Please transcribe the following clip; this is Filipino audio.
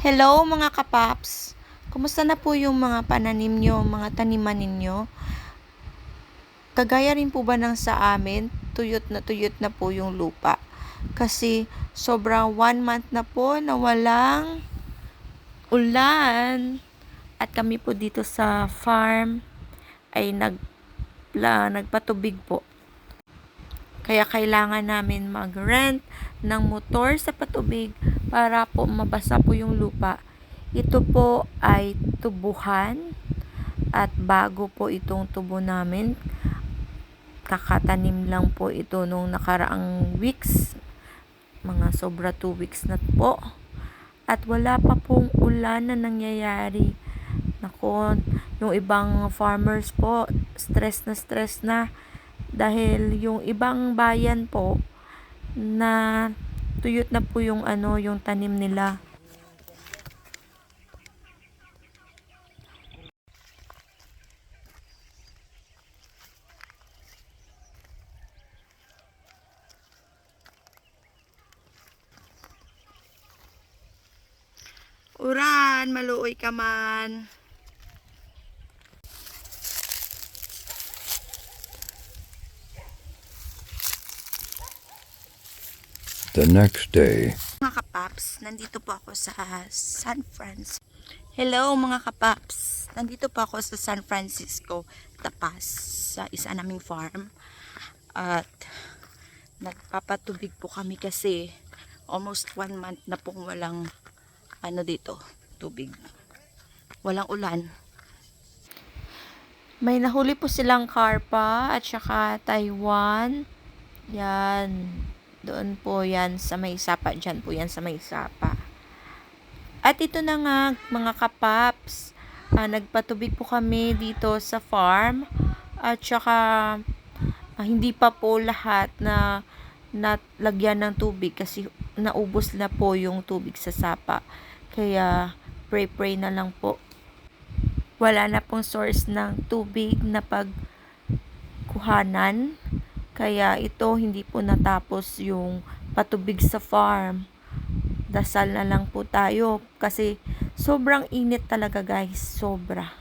Hello mga kapaps! Kumusta na po yung mga pananim nyo, mga taniman ninyo? Kagaya rin po ba ng sa amin, tuyot na tuyot na po yung lupa. Kasi sobrang one month na po na walang ulan. At kami po dito sa farm ay nag, la, nagpatubig po. Kaya kailangan namin mag-rent ng motor sa patubig para po mabasa po yung lupa. Ito po ay tubuhan at bago po itong tubo namin. Kakatanim lang po ito nung nakaraang weeks. Mga sobra 2 weeks na po. At wala pa pong ulan na nangyayari. Nako, yung ibang farmers po, stress na stress na dahil yung ibang bayan po na tuyot na po yung ano yung tanim nila. Uran, maluoy ka man. The next day, Mga kapaps, nandito po ako sa San Francisco. Hello mga kapaps, nandito po ako sa San Francisco, Tapas, sa isa naming farm. At nagpapatubig po kami kasi almost one month na pong walang ano dito, tubig. Walang ulan. May nahuli po silang karpa at saka Taiwan. Yan. Doon po yan sa may sapa. Diyan po yan sa may sapa. At ito na nga mga kapaps. ah, nagpatubig po kami dito sa farm. At saka ah, hindi pa po lahat na nalagyan ng tubig kasi naubos na po yung tubig sa sapa. Kaya pray-pray na lang po. Wala na pong source ng tubig na pagkuhanan. Kaya ito hindi po natapos yung patubig sa farm. Dasal na lang po tayo kasi sobrang init talaga guys, sobra.